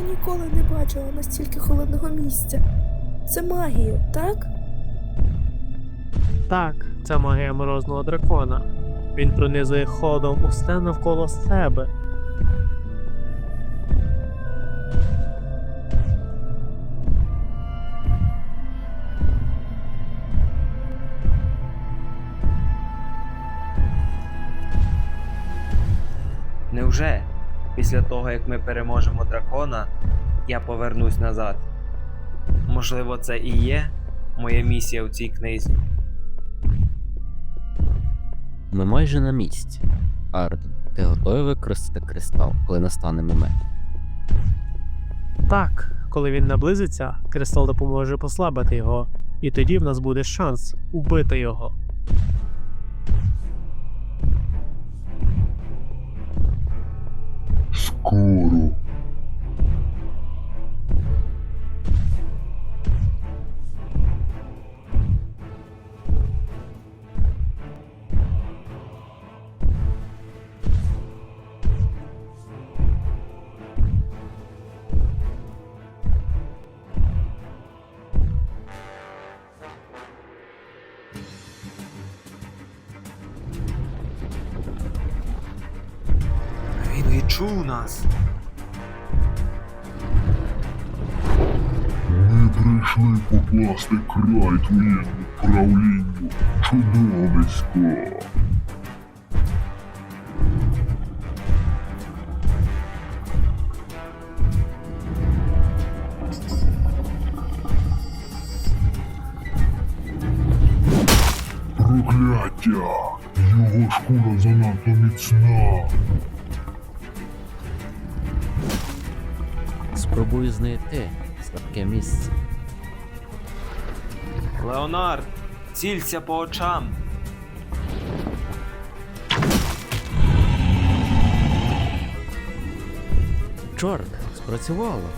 ніколи не бачила настільки холодного місця. Це магія, так? Так, це магія морозного дракона. Він пронизує ходом усе навколо себе. Невже після того, як ми переможемо дракона, я повернусь назад? Можливо, це і є моя місія в цій книзі. Ми майже на місці. Арден, ти готовий використати кристал, коли настане момент? Так, коли він наблизиться, кристал допоможе послабити його, і тоді в нас буде шанс убити його. escuro. Відчув нас. Ми прийшли покласти край твоєму правлінню, чудовисько. Прокляття! Його шкура занадто міцна. Спробую знайти слабке місце. Леонард, цілься по очам. Чорт, спрацювало.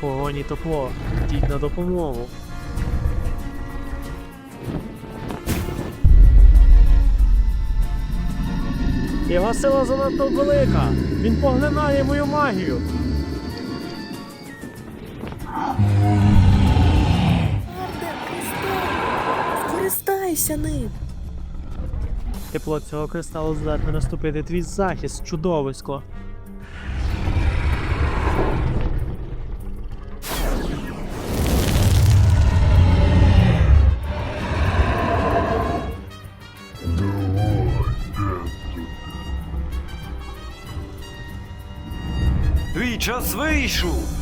Погоні тепло, йдіть на допомогу. Його сила занадто велика. Він поглинає мою магію. Скористайся ним! Тепло цього кристалу здатне наступити твій захист, чудовисько. Час вийшов.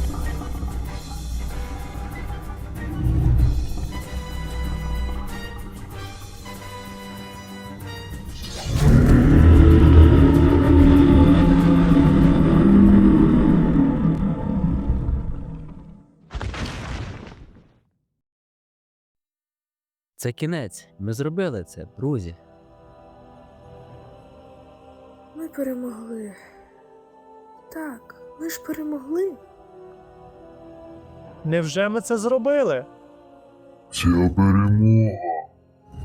Це кінець. Ми зробили це, друзі. Ми перемогли. Так, ми ж перемогли. Невже ми це зробили? Ця перемога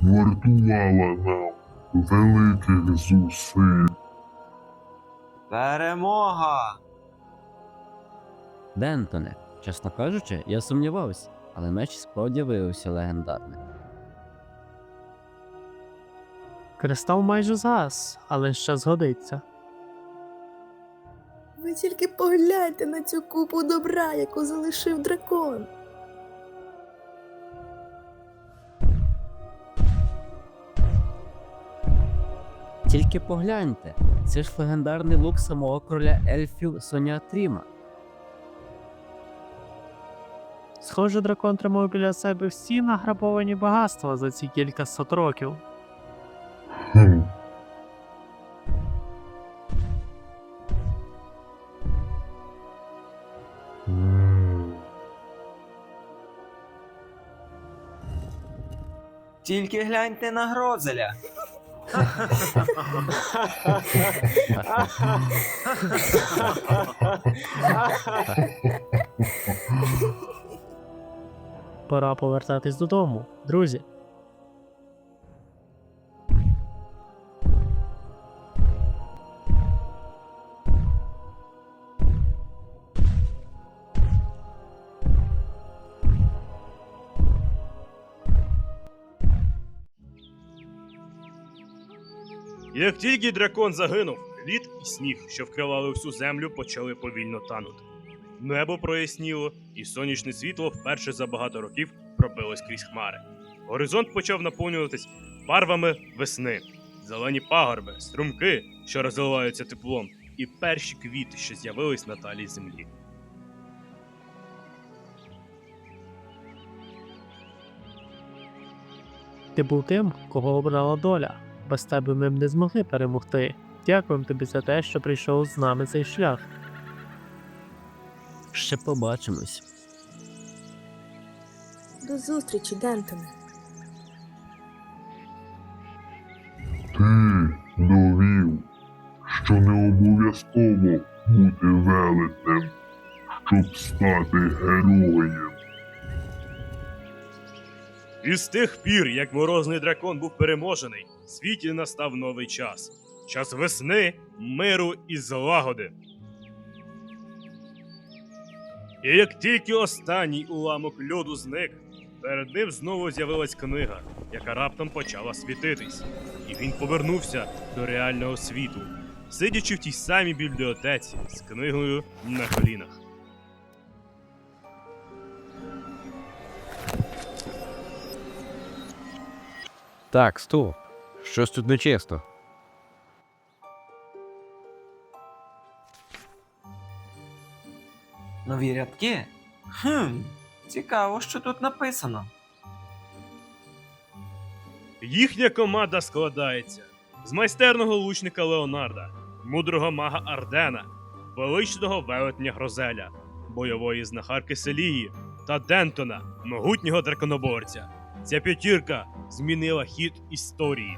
вартувала нам великих зусиль. Перемога! Дентоне, чесно кажучи, я сумнівався, але меч справді виявився легендарним. Кристал майже згас, але ще згодиться. Ви тільки погляньте на цю купу добра, яку залишив дракон. Тільки погляньте, це ж легендарний лук самого короля ельфів Соня Тріма. Схоже, дракон тримав біля себе всі награбовані багатства за ці кілька сот років. Тільки гляньте на Грозеля. Пора повертатись додому, друзі. Як тільки дракон загинув, лід і сніг, що вкривали всю землю, почали повільно танути. Небо проясніло, і сонячне світло вперше за багато років пробилось крізь хмари. Горизонт почав наповнюватись барвами весни, зелені пагорби, струмки, що розливаються теплом, і перші квіти, що з'явились на талі землі. Ти був тим, кого обрала доля. Без тебе ми б не змогли перемогти. Дякуємо тобі за те, що прийшов з нами цей шлях. Ще побачимось. До зустрічі, Дентоне. Ти довів, що не обов'язково бути велетнем, щоб стати героєм. І з тих пір, як морозний дракон був переможений, в світі настав новий час. Час весни, миру і злагоди. І як тільки останній уламок льоду зник, перед ним знову з'явилась книга, яка раптом почала світитись. І він повернувся до реального світу, сидячи в тій самій бібліотеці з книгою на колінах. Так, стоп. Щось тут нечесно. Нові рядки? Хм, цікаво, що тут написано. Їхня команда складається з майстерного лучника Леонарда, мудрого мага Ардена, величного велетня Грозеля, бойової знахарки Селії та Дентона, могутнього драконоборця. Ця п'ятірка змінила хід історії.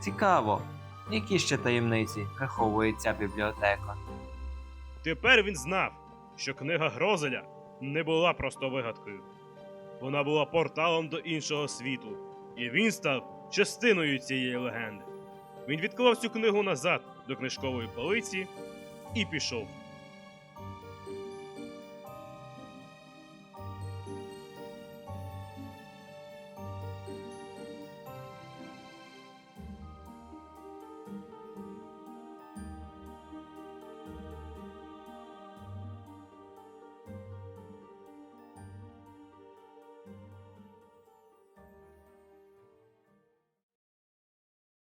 Цікаво, які ще таємниці приховує ця бібліотека. Тепер він знав, що книга Грозеля не була просто вигадкою. Вона була порталом до іншого світу, і він став частиною цієї легенди. Він відклав цю книгу назад до книжкової полиці і пішов.